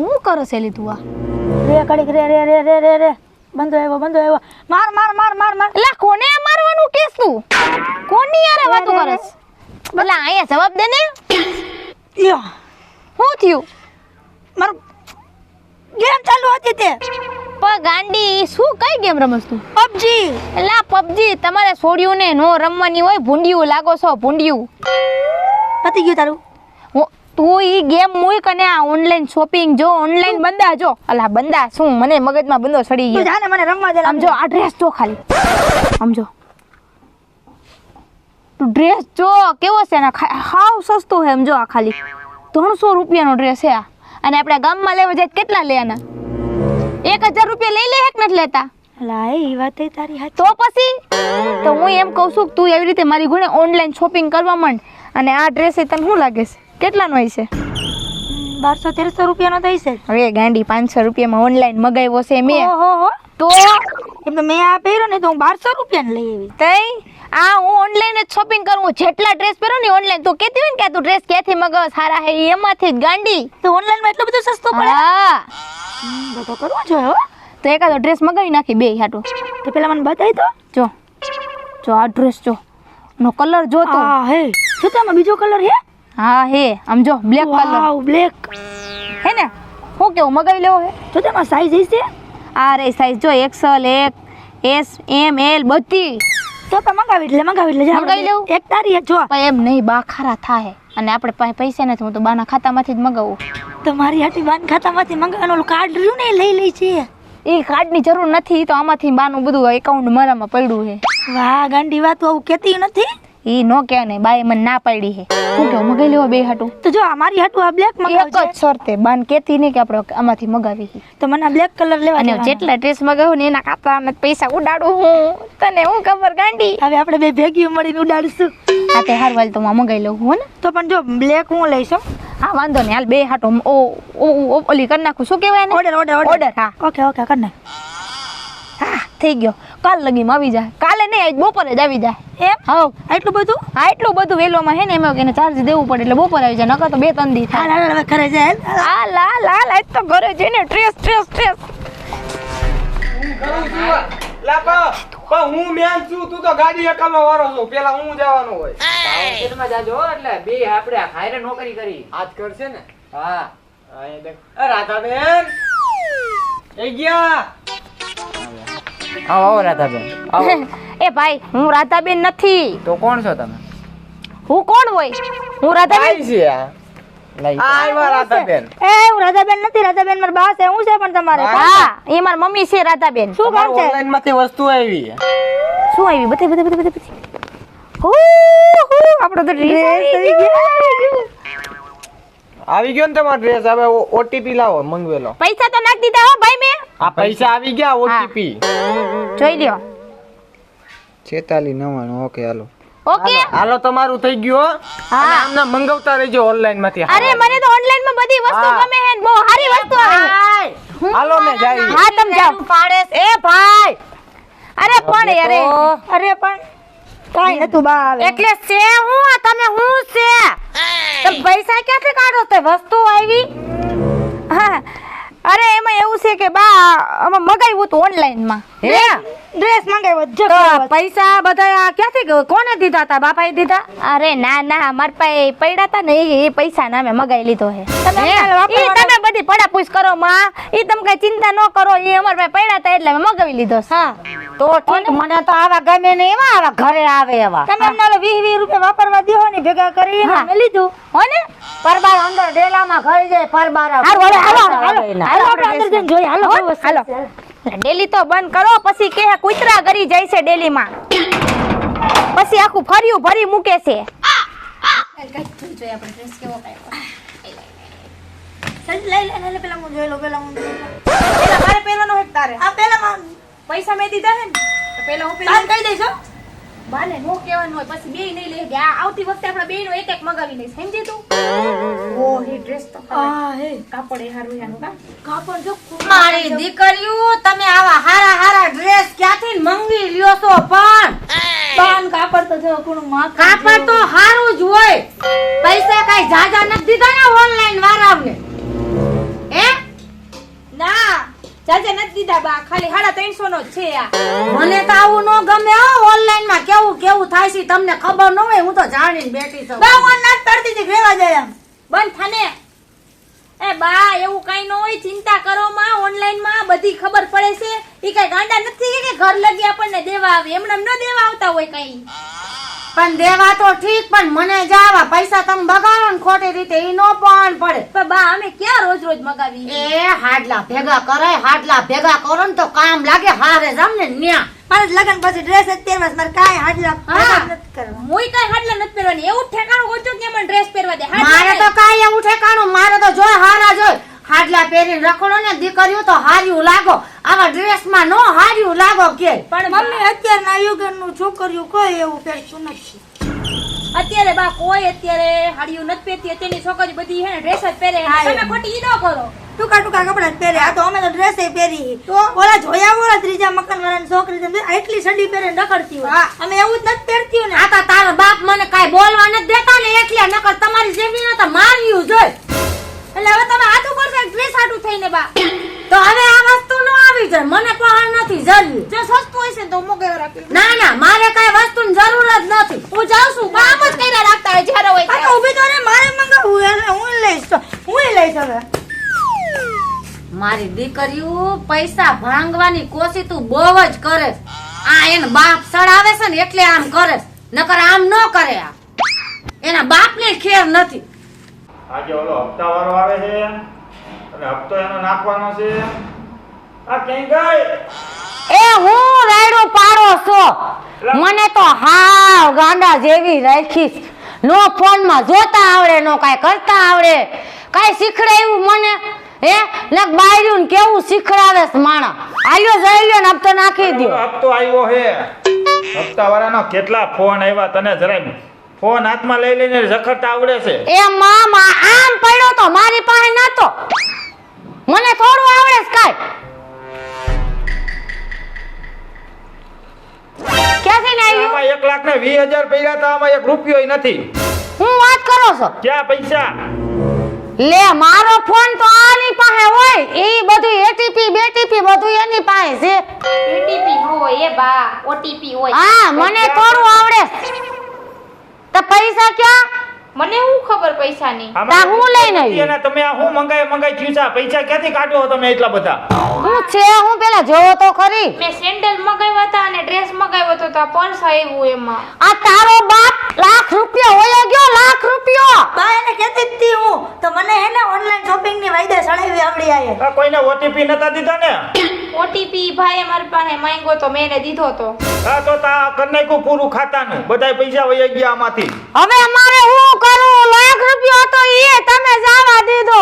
હું કરો સેલી તું આ? રે કડીક રે રે રે રે રે રે. બંધો આવ્યો બંધો આવ્યો. માર માર માર માર માર. એલા કોને આ મારવાનું કેસ તું? કોની યાર આ વાતો અરે, કરસ એલા અહીંયા જવાબ દે ને. યો શું થયું? મારું ગેમ ચાલુ હતી તે. પણ ગાંડી શું કઈ ગેમ રમસ તું? પબજી એલા પબજી તમારે છોડ્યું ને નો રમવાની હોય ભૂંડિયું લાગો છો ભૂંડિયું. પતી ગયું તારું. હું- તું ઈ ગેમ મૂક અને આ ઓનલાઈન શોપિંગ જો ઓનલાઈન બંદા જો. અલા બંદા શું? મને મગજમાં બંદો સડી ગયો. જાને મને રમવા દે આમ જો આ ડ્રેસ જો ખાલી. આમ જો. તું ડ્રેસ જો કેવો છે ને હાવ સસ્તો છે એમ જો આ ખાલી. ત્રણસો રૂપિયાનો ડ્રેસ છે આ. અને આપણે ગામમાં લેવા જાય કેટલા લે આના? એક હજાર રૂપિયા લઈ લે એક નથી લેતા. વાત તારી તો પછી? તો હું એમ કહું છું કે તું એવી રીતે મારી ગુણે ઓનલાઈન શોપિંગ કરવા માંડ. અને આ ડ્રેસ એ તને શું લાગે છે? કેટલાનો હોય છે? બારસો તેરસો રૂપિયાનો થઈ છે હવે ગાંડી પાંચસો રૂપિયામાં ઓનલાઈન મગાવ્યો છે મેં. ઓહો તો? એમ તો મેં આ પહેર્યો ને તો હું બારસો રૂપિયાનો લઈ આવી. તઈ? આ હું ઓનલાઈન જ શોપિંગ કરું જેટલા ડ્રેસ પહેરો ને ઓનલાઈન તો કહેતી હોય ને કે તું ડ્રેસ ક્યાંથી મગાવ સારા હે એમાંથી જ ગાંડી. તો ઓનલાઈનમાં એટલું બધું સસ્તો પડે? હા. બધો કરવું જોઈએ હો. તો એકાદો ડ્રેસ મગાવી નાખી બે હાટો. તો પેલા મને બતાવી દો જો જો આ ડ્રેસ જો. નો કલર જો તો આ હે જો તો બીજો કલર હે. હા હે આમ જો બ્લેક કલર બ્લેક હે ને હું કેવું મગાવી લેવો હે? જો તેમાં સાઈઝ હશે? આ રે સાઈઝ જો એક્સલ એક એસ એમ એલ બધી. તો તો મંગાવી એટલે મંગાવી એટલે મંગાવી લેવું? એક તારી જો. એમ નહીં બા ખારા થાય અને આપણે પાસે પૈસા નથી હું તો બાના ખાતામાંથી જ મગાવું. તો મારી હાટી બાન ખાતામાંથી મગાવવાનું કાર્ડ રહ્યું ને લઈ લઈ છે. એ કાર્ડની જરૂર નથી તો આમાંથી બાનું બધું એકાઉન્ટ મારામાં પડ્યું છે. વાહ ગાંડી વાત આવું કેતી નથી? એ નો કે ને બાએ મને ના પાડી હે. હું કે મગાવી લેવા બે હાટુ? તો જો આ મારી હાટું આ બ્લેક એક મંગાવજે. જ શરતે બાન કેતી નહીં કે આપણે આમાંથી મગાવી હી. તો મને આ બ્લેક કલર લેવા અને જેટલા ડ્રેસ મગાવું ને એના કાપા જ પૈસા ઉડાડું હું. તને હું ખબર ગાંડી? હવે આપણે બે ભેગી મળીને ઉડાડીશું. આ તે હાર વાલ તો હું મગાઈ લઉં હું ને. તો પણ જો બ્લેક હું લઈશ હા. વાંધો નહીં હાલ બે હાટો ઓ ઓલી કરી નાખું. શું કહેવાય ઓર્ડર ઓર્ડર ઓર્ડર હા. ઓકે ઓકે કર નાખ. હા થઈ ગયો. કાલ લગીમાં આવી જાય. કાલે નહીં આજ બપોરે જ આવી જાય. એમ? હા એટલું બધું? હા એટલું બધું વેલોમાં હે ને એમાં કે એને ચાર્જ દેવું પડે એટલે બપોરે આવી જાય નકર તો બે ત્રણ દી થાય. હાલ હવે ઘરે જાય હાલ. તો ઘરે જઈને ટ્રેસ ટ્રેસ ટ્રેસ હું મેન છું તું તો ગાડી એકલનો વારો છું. પેલા હું જવાનો હોય. હોસ્ટેલમાં જાજો એટલે બે આપણે હારે નોકરી કરી. આજ કરશે ને? હા. હા એ દેખ. એ રાધાબેન! એ ગયા! આવો આવો રાધાબેન આવો. એ ભાઈ હું રાધાબેન નથી. તો કોણ છો તમે? હું કોણ હોય? હું રાધાબેન? છે રાધાબેન. એ હું રાધાબેન નથી રાધાબેન મારા બા છે હું છે પણ તમારે. હા એ મારી મમ્મી છે રાધાબેન. શું કામ છે? ઓનલાઈનમાંથી વસ્તુ આવી શું આવી? હો હો આપણો તો ડ્રેસ આવી ગયો આવી ગયો ને તમારો ડ્રેસ હવે ઓટીપી લાવો મંગવેલો. પૈસા તો નાખી દીધા હો ભાઈ આ પૈસા આવી ગયા ઓટીપી જોઈ લ્યો. છેતાલી નવાણું ઓકે હાલો. ઓકે. હાલો તમારું થઈ ગયું હા. અને મંગાવતા રહેજો ઓનલાઈનમાંથી અરે મને તો ઓનલાઈનમાં બધી વસ્તુ ગમે હે બહુ સારી વસ્તુ આવે. હાલો મે જાઈ હા તમ જાઓ. પાડે એ ભાઈ. અરે પણ અરે અરે પણ કાઈ નતું બા આવે એટલે છે હું આ તમે હું છે? તમે પૈસા ક્યાંથી કાઢો તે વસ્તુ આવી. હા. અરે એમાં એવું છે કે બા આમાં મગાવ્યું હતું ઓનલાઈનમાં. હે? ડ્રેસ મંગાવ્યો તો પૈસા બધા ક્યાંથી કોને દીધા હતા બાપાએ દીધા? અરે ના ના મારા પાસે પડ્યા હતા ને એ- પૈસા ના મેં મગાવી લીધો હે. તમે અમારે વાપરવાના- ઈ તમે બધી પડાપૂછ કરો માં. એ તમે કઈ ચિંતા ન કરો એ અમારે પાસે પડ્યા હતા એટલે મેં મગાવી લીધો. હા. તો મને તો આવા ગમે ને એવા આવા ઘરે આવે એવા. તમે અમને વીસ વીસ રૂપિયા વાપરવા દો ને ભેગા કરીને લીધું. હો ને પરબાર અંદર ડેલામાં ઘરે જાય પરબાર હાલો, હાલો, હાલો, હાલો. હાલો હાલો. હાલો. ડેલી તો બંધ કરો પછી કે કૂતરા ગરી જાય છે ડેલીમાં. પછી આખું ફર્યું ભરી મૂકે છે. ચાલ, લે લે પેલા હું જોઈ લઉં હું જોઈ મારે પહેરવાનો તારે. આ પેલા પૈસા મેં દીધા હે ને. તો પેલા હું તાર કહી દઈશ. બાને નો કહેવાનું હોય પછી બેય નહીં લઈ ગયા આવતી વખતે આપણે બેયનો એક એક મગાવી લઈશ. સમજી તું? ઓ હે ડ્રેસ તો આ હે કાપડ એ હારું યાનું કા? કાપડ જો મારી દીકરીઓ તમે આવા હારા હારા ડ્રેસ ક્યાંથી મંગી લ્યો છો પણ? પણ કાપડ તો જો કોણમાં કાપડ તો હારું જ હોય. પૈસા કાઈ જાજા નથી દીધા ને ઓનલાઈન વાળાવને જાજે નથી દીધા બા ખાલી સાડા ત્રણસો નો જ છે આ. મને તો આવું ન ગમે હો ઓનલાઈનમાં કેવું કેવું થાય છે તમને ખબર ન હોય હું તો જાણીને બેઠી છું. બા હું નાચ પડતી હતી રેવા જાય એમ. બંધ થાને. એ બા એવું કઈ ન હોય ચિંતા કરો માં ઓનલાઈનમાં બધી ખબર પડે છે. ઈ કઈ ગાંડા નથી કે ઘર લગી આપણને દેવા આવે? એમને એમ ન દેવા આવતા હોય કઈ. પણ દેવા તો ઠીક પણ મને જાવા પૈસા તમે બગાડો ને ખોટી રીતે ઈ નો પણ પડે. પણ બા અમે ક્યાં રોજ રોજ મગાવી એ હાડલા ભેગા કરાય હાડલા ભેગા કરો ને તો કામ લાગે હારે જામ ને ન્યા. મારે લગન પછી ડ્રેસ જ પહેરવા. મારે કાંઈ હાડલા હા. નથી કરવા મુઈ કઈ હાડલા નથી પહેરવાની એવું ઠેકાણું ઓછું કે મને ડ્રેસ પહેરવા દે? મારે તો કાંઈ એવું ઠેકાણું મારે તો જોય હારા જોય. હાડલા પહેરીને રખડો ને દીકરીઓ તો હાર્યું લાગો. આવા ડ્રેસમાં નો હાર્યું લાગો કે. પણ મમ્મી અત્યારના યુગનું છોકરીઓ કોઈ એવું પહેરતું નથી. અત્યારે બા કોઈ અત્યારે હાડીઓ નથી પહેરતી. અત્યારની છોકરી બધી હે ને ડ્રેસ જ પહેરે તમે. ખોટી ઈ ન કરો. ટૂંકા ટૂંકા કપડાં જ પહેરે. આ તો અમે તો ડ્રેસ પહેરી. તો? ઓલા જોયા ઓલા ત્રીજા મકાન વાળાની છોકરી તમે આટલી સડી પહેરે નકળતી હોય. અમે એવું જ નથી પહેરતી ને. આ તો તારા બાપ મને કાંઈ બોલવા નથી દેતા ને એટલે નકર તમારી જેવી ન તો માર્યું જોય એટલે હવે તમે હાથ ઉપર ડ્રેસ હાટું થઈને બા. તો હવે આ વસ્તુ નો આવી જાય. મને પણ નથી જરૂર. જે સસ્તું હશે તો મોગેવાર રાખી ના ના મારે કાંઈ વસ્તુની જરૂર જ નથી. હું જાઉં છું બાપ જ કઈ રાખતા હોય જ્યારે હોય તો ઊભી તો ને મારે મંગાવવું એટલે હું લઈશ તો હું લઈશ હવે. મારી દીકરીઓ પૈસા ભાંગવાની કોશિશ તું બહુ જ કરે. આ એને બાપ સડાવે છે ને એટલે આમ કરે. નકર આમ ન કરે આ. એના બાપને ખેર નથી. આજે ઓલો હપ્તા વાળો આવે છે? અને હપ્તો એનો નાખવાનો છે આ ક્યાંય ગઈ એ હું રાયડો પાડો છો? મને તો હાવ ગાંડા જેવી રાખીશ. નો ફોનમાં જોતા આવડે નો કાંઈ કરતા આવડે. કાઈ શીખડે એવું મને? હે? ને બાયરું કેવું શીખડાવે છે માણા આલ્યો જઈ ને હપ્તો નાખી દો હપ્તો આવ્યો હે. હપ્તા વાળાનો કેટલા ફોન આવ્યા તને જરાય ફોન હાથમાં લઈ લઈને જખડતા આવડે છે. એ મામા આમ પડ્યો તો મારી પાસે નતો. મને થોડું આવડે છે કાંઈ. ક્યાંથી ને આવ્યું? આમાં એક લાખ ને વીસ હજાર પડ્યા હતા આમાં એક રૂપિયો નથી. હું વાત કરો છો? ક્યાં પૈસા? લે મારો ફોન તો આની પાસે હોય. એ બધું એટીપી બેટીપી બધું એની પાસે છે. OTP હોય એ બા ઓટીપી હોય. હા મને થોડું આવડે. તો પૈસા ક્યાં? મને હું ખબર પૈસાની? તા હું લઈને આવી? અને તમે આ હું મંગાય મંગાઈ થયું છે? પૈસા ક્યાંથી કાઢો તમે એટલા બધા? હું છે હું પેલા જોવો તો ખરી. મે સેન્ડલ મંગાવ્યા હતા અને ડ્રેસ મંગાવ્યો હતો તો પર્સ આવ્યું એમાં. આ તારો બાપ લાખ રૂપિયા હોય ગયો લાખ રૂપિયો. બા એને કહેતી જ તી હું. તો મને હે ને ઓનલાઈન શોપિંગની વાયદા સડાવી આવડી આયે. આ કોઈને ઓટીપી નતા દીધા ને? ઓટીપી ભાઈ મારી પાસે માંગ્યો તો મેં એને દીધો તો. હા તો તા કરી નાખ્યું પૂરું ને બધાય પૈસા વહી ગયા આમાંથી. હવે અમારે હું કરું? લાખ રૂપિયો હતો એ તમે જાવા દીધો.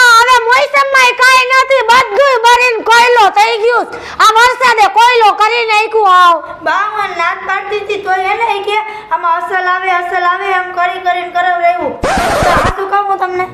આ હવે મોસમમાં કાઈ નથી. બધું ભરીને કોયલો થઈ ગયું આ વરસાદે કોયલો કરી નાખ્યું આવ. બાવન હું પાડતી હતી તો એને કે આમાં અસલ આવે અસલ આવે એમ કરી કરીને કરાવ રહેવું તો આ શું કહું તમને?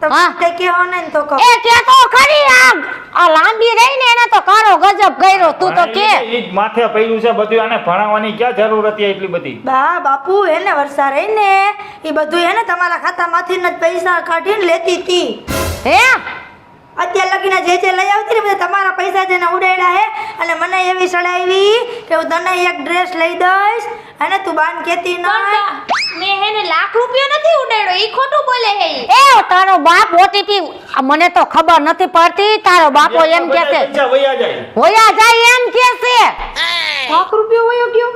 તમે હા. કઈ કહો ને તો કહો. એ કે તો ખરી આ આ લાંબી રહી ને એને તો કારો ગજબ કર્યો તું તો કે? ઈ જ માથે પડ્યું છે બધું આને ભણાવવાની ક્યાં જરૂર હતી એટલી બધી? બા બાપુ એને વર્ષા રહી ને એ બધું એને તમારા ખાતામાંથી જ પૈસા કાઢીને લેતી હતી હે? અત્યાર લગીને જે જે લઈ આવતી ને બધા તમારા પૈસા જેને ઉડાડ્યા હે. અને મને એવી સડાવી કે હું તને એક ડ્રેસ લઈ દઈશ. અને તું બાન કેતી ન મેં હેને લાખ રૂપિયા નથી ઉડાડ્યો ઈ ખોટું બોલે હે એ તારો બાપ ઓટીપી મને તો ખબર નથી પડતી. તારો બાપો એમ કે છે વયા જાય. હોયા જાય એમ કે છે લાખ રૂપિયો વયો ગયો.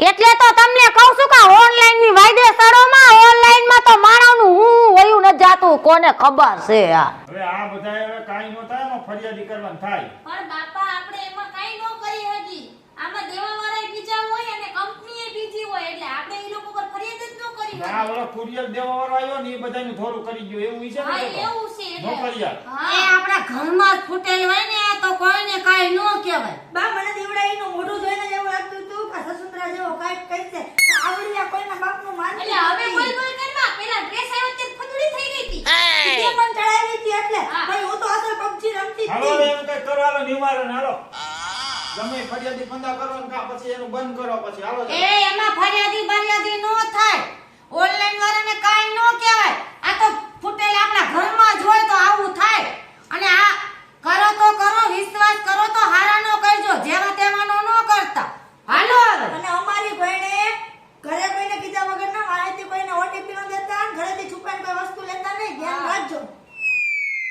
એટલે તો તમને કહું છું કે ઓનલાઈનની વાયદે સડોમાં ઓનલાઈનમાં તો માણસનું હું વયું ન જાતું કોને ખબર છે આ? હવે આ બધાય હવે કાઈ ન થાય એમાં ફરિયાદી કરવાનું થાય. પણ બાપા આપણે એમાં કાઈ ન કરી હજી. આમાં દેવાવાળાએ બીજા હોય અને કંપનીએ બીજી હોય એટલે આપણે એ લોકો પર ફરિયાદ જ ન કરી હા ઓલો કુરિયર દેવા વાળો આવ્યો ને એ બધાનું થોડું કરી ગયો. એવું છે હા એવું છે એટલે. ફરિયાદ. એ આપણા ઘરમાં જ ફૂટેલ હોય ને તો કોઈને કાઈ ન કહેવાય. બા મને દીવડા એનું મોઢું જોઈને જ એવું લાગતું હતું કે સસુંદરા જેવો કાંઈક કહેશે આવડ્યા કોઈના બાપનું માનતી એટલે હવે નથી. બોલ બોલ કરવા પેલા ડ્રેસ આવ્યો તે ફદુડી થઈ ગઈ હતી તે પણ ચડાવી હતી એટલે હા. ભાઈ હું તો અસલ પબજી રમતી જ હાલો હવે હતી એમ હાલો નિવારણ હાલો. ગમે ફરિયાદી પંદા કરો ને કા પછી એનું બંધ કરો પછી હાલો એ એમાં ફરિયાદી બરિયાદી નો થાય. ઓનલાઈન વાળાને